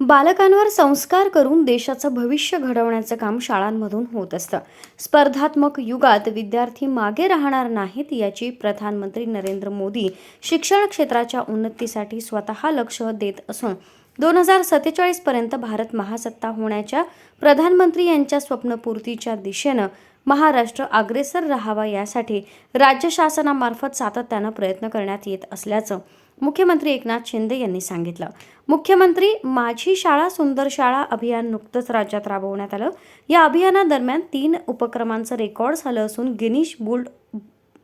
बालकांवर संस्कार करून देशाचं भविष्य घडवण्याचं काम शाळांमधून होत असतं. स्पर्धात्मक युगात विद्यार्थी मागे राहणार नाहीत याची प्रधानमंत्री नरेंद्र मोदी शिक्षण क्षेत्राच्या उन्नतीसाठी स्वतः लक्ष देत असून दोन हजार सत्तेचाळीसपर्यंत भारत महासत्ता होण्याच्या प्रधानमंत्री यांच्या स्वप्नपूर्तीच्या दिशेनं महाराष्ट्र अग्रेसर राहावा यासाठी राज्य शासनामार्फत सातत्यानं प्रयत्न करण्यात येत असल्याचं मुख्यमंत्री एकनाथ शिंदे यांनी सांगितलं. मुख्यमंत्री माझी शाळा सुंदर शाळा अभियान नुकतंच राज्यात राबवण्यात आलं. या अभियानादरम्यान तीन उपक्रमांचं रेकॉर्ड झालं असून गिनीश बुल्ड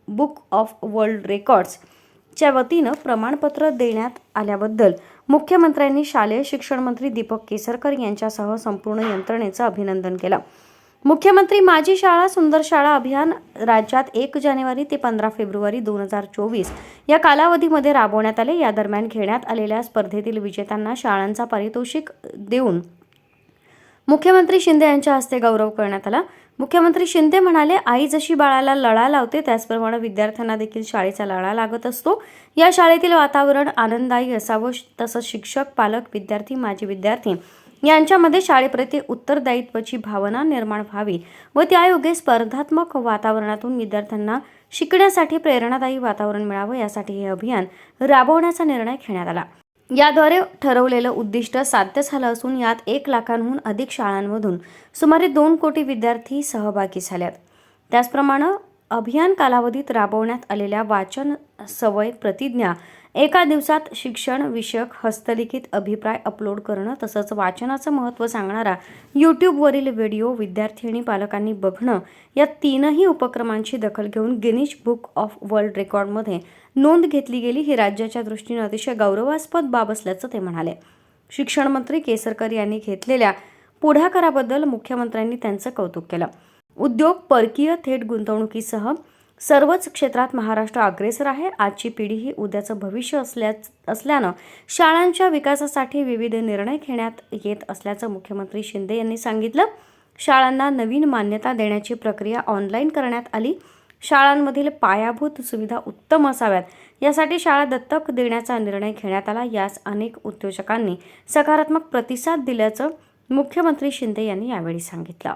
बुक ऑफ वर्ल्ड रेकॉर्ड्स च्या वतीनं प्रमाणपत्र देण्यात आल्याबद्दल मुख्यमंत्र्यांनी शालेय शिक्षण मंत्री दीपक केसरकर यांच्यासह संपूर्ण यंत्रणेचं अभिनंदन केलं. मुख्यमंत्री माझी शाळा सुंदर शाळा अभियान राज्यात एक जानेवारी ते पंधरा फेब्रुवारी दोन हजार चोवीस या कालावधीमध्ये राबवण्यात आले. या दरम्यान घेण्यात आलेल्या स्पर्धेतील विजेत्यांना शाळांचा पारितोषिक देऊन मुख्यमंत्री शिंदे यांच्या हस्ते गौरव करण्यात आला. मुख्यमंत्री शिंदे म्हणाले आई जशी बाळाला लळा लावते त्याचप्रमाणे विद्यार्थ्यांना देखील शाळेचा लळा लागत असतो. या शाळेतील वातावरण आनंददायी असावं तसंच शिक्षक पालक विद्यार्थी माजी विद्यार्थी यांच्यामध्ये शाळेप्रती उत्तरदायित्वाची भावना निर्माण व्हावी व त्यायोगे स्पर्धात्मक वातावरणातून विद्यार्थ्यांना शिकण्यासाठी प्रेरणादायी वातावरण मिळावं यासाठी हे अभियान राबवण्याचा निर्णय घेण्यात आला. याद्वारे ठरवलेलं उद्दिष्ट साध्य झालं असून यात एक लाखांहून अधिक शाळांमधून सुमारे दोन कोटी विद्यार्थी सहभागी झाल्यात. त्याचप्रमाणे अभियान कालावधीत राबवण्यात आलेल्या वाचन सवय प्रतिज्ञा एका दिवसात शिक्षण विषयक हस्तलिखित अभिप्राय अपलोड करणं तसंच वाचनाचं महत्त्व सांगणारा यूट्यूबवरील व्हिडिओ विद्यार्थी आणि पालकांनी बघणं या तीनही उपक्रमांची दखल घेऊन गिनीज बुक ऑफ वर्ल्ड रेकॉर्डमध्ये नोंद घेतली गेली. ही राज्याच्या दृष्टीनं अतिशय गौरवास्पद बाब असल्याचं ते म्हणाले. शिक्षण मंत्री केसरकर यांनी घेतलेल्या पुढाकाराबद्दल मुख्यमंत्र्यांनी त्यांचं कौतुक केलं. उद्योग परकीय थेट गुंतवणुकीसह सर्वच क्षेत्रात महाराष्ट्र अग्रेसर आहे. आजची पिढी ही उद्याचं भविष्य असल्याच असल्यानं शाळांच्या विकासासाठी विविध निर्णय घेण्यात येत असल्याचं मुख्यमंत्री शिंदे यांनी सांगितलं. शाळांना नवीन मान्यता देण्याची प्रक्रिया ऑनलाईन करण्यात आली. शाळांमधील पायाभूत सुविधा उत्तम असाव्यात. यासाठी शाळा दत्तक देण्याचा निर्णय घेण्यात आला. यास अनेक उद्योजकांनी सकारात्मक प्रतिसाद दिल्याचं मुख्यमंत्री शिंदे यांनी यावेळी सांगितलं.